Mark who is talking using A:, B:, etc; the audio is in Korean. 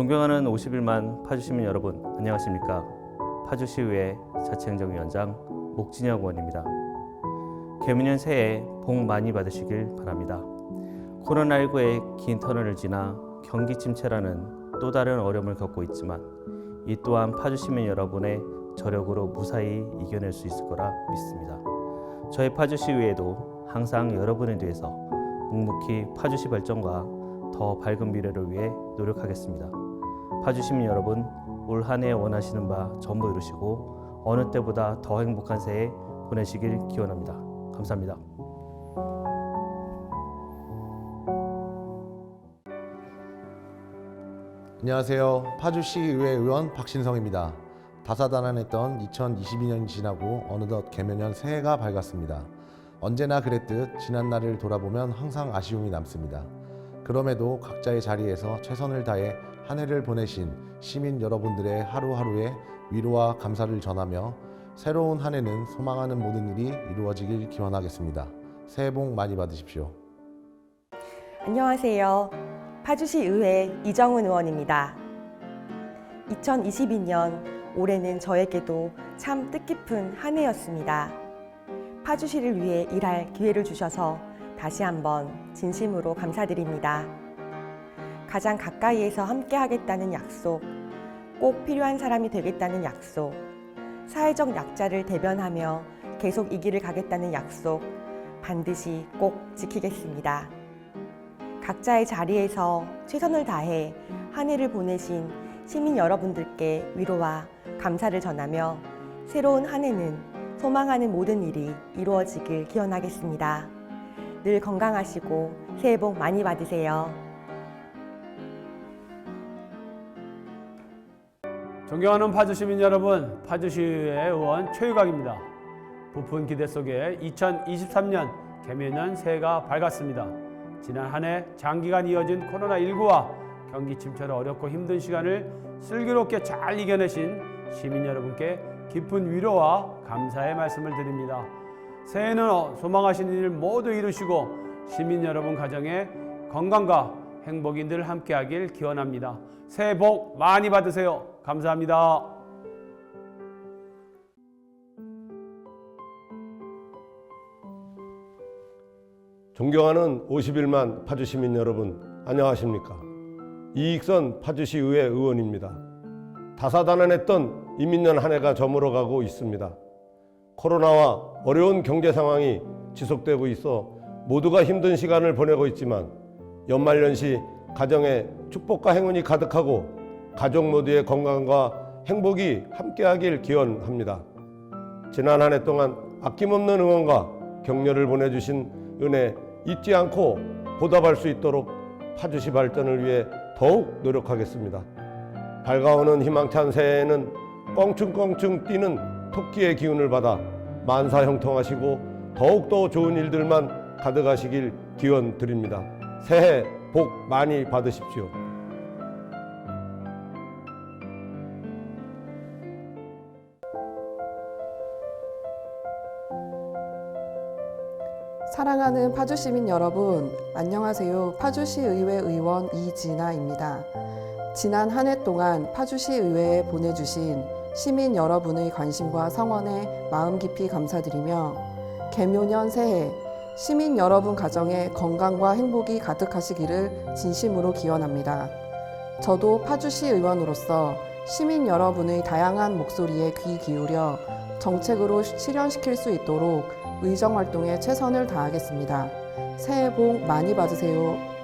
A: 존경하는 51만 파주시민 여러분 안녕하십니까? 파주시의회 자치행정위원장 목진혁 의원입니다. 개미년 새해 복 많이 받으시길 바랍니다. 코로나19의 긴 터널을 지나 경기 침체라는 또 다른 어려움을 겪고 있지만 이 또한 파주시민 여러분의 저력으로 무사히 이겨낼 수 있을 거라 믿습니다. 저희 파주시의회도 항상 여러분에 대해서 묵묵히 파주시 발전과 더 밝은 미래를 위해 노력하겠습니다. 파주시민 여러분, 올 한 해 원하시는 바 전부 이루시고 어느 때보다 더 행복한 새해 보내시길 기원합니다. 감사합니다.
B: 안녕하세요. 파주시 의회 의원 박신성입니다. 다사다난했던 2022년이 지나고 어느덧 개면년 새해가 밝았습니다. 언제나 그랬듯 지난 날을 돌아보면 항상 아쉬움이 남습니다. 그럼에도 각자의 자리에서 최선을 다해 한 해를 보내신 시민 여러분들의 하루하루에 위로와 감사를 전하며 새로운 한 해는 소망하는 모든 일이 이루어지길 기원하겠습니다. 새해 복 많이 받으십시오.
C: 안녕하세요. 파주시 의회 이정은 의원입니다. 2022년 올해는 저에게도 참 뜻깊은 한 해였습니다. 파주시를 위해 일할 기회를 주셔서 다시 한번 진심으로 감사드립니다. 가장 가까이에서 함께 하겠다는 약속, 꼭 필요한 사람이 되겠다는 약속, 사회적 약자를 대변하며 계속 이 길을 가겠다는 약속, 반드시 꼭 지키겠습니다. 각자의 자리에서 최선을 다해 한 해를 보내신 시민 여러분들께 위로와 감사를 전하며 새로운 한 해는 소망하는 모든 일이 이루어지길 기원하겠습니다. 늘 건강하시고 새해 복 많이 받으세요.
D: 존경하는 파주 시민 여러분, 파주시의 의원 최유각입니다. 부푼 기대 속에 2023년 개면년 새해가 밝았습니다. 지난 한 해 장기간 이어진 코로나19와 경기 침체로 어렵고 힘든 시간을 슬기롭게 잘 이겨내신 시민 여러분께 깊은 위로와 감사의 말씀을 드립니다. 새해는 소망하시는 일 모두 이루시고 시민 여러분 가정에 건강과 행복이 늘 함께하길 기원합니다. 새해 복 많이 받으세요. 감사합니다.
E: 존경하는 51만 파주 시민 여러분 안녕하십니까? 이익선 파주시 의회 의원입니다. 다사다난했던 이민년 한 해가 저물어가고 있습니다. 코로나와 어려운 경제 상황이 지속되고 있어 모두가 힘든 시간을 보내고 있지만 연말연시 가정에 축복과 행운이 가득하고 가족 모두의 건강과 행복이 함께하길 기원합니다 지난 한 해 동안 아낌없는 응원과 격려를 보내주신 은혜 잊지 않고 보답할 수 있도록 파주시 발전을 위해 더욱 노력하겠습니다. 밝아오는 희망찬 새해에는 껑충껑충 뛰는 토끼의 기운을 받아 만사 형통하시고 더욱더 좋은 일들만 가득하시길 기원 드립니다. 새해 복 많이 받으십시오.
F: 사랑하는 파주 시민 여러분, 안녕하세요. 파주시 의회 의원 이진아입니다. 지난 한 해 동안 파주시 의회에 보내주신 시민 여러분의 관심과 성원에 마음 깊이 감사드리며 개묘년 새해 시민 여러분 가정에 건강과 행복이 가득하시기를 진심으로 기원합니다. 저도 파주시 의원으로서 시민 여러분의 다양한 목소리에 귀 기울여 정책으로 실현시킬 수 있도록 의정 활동에 최선을 다하겠습니다. 새해 복 많이 받으세요.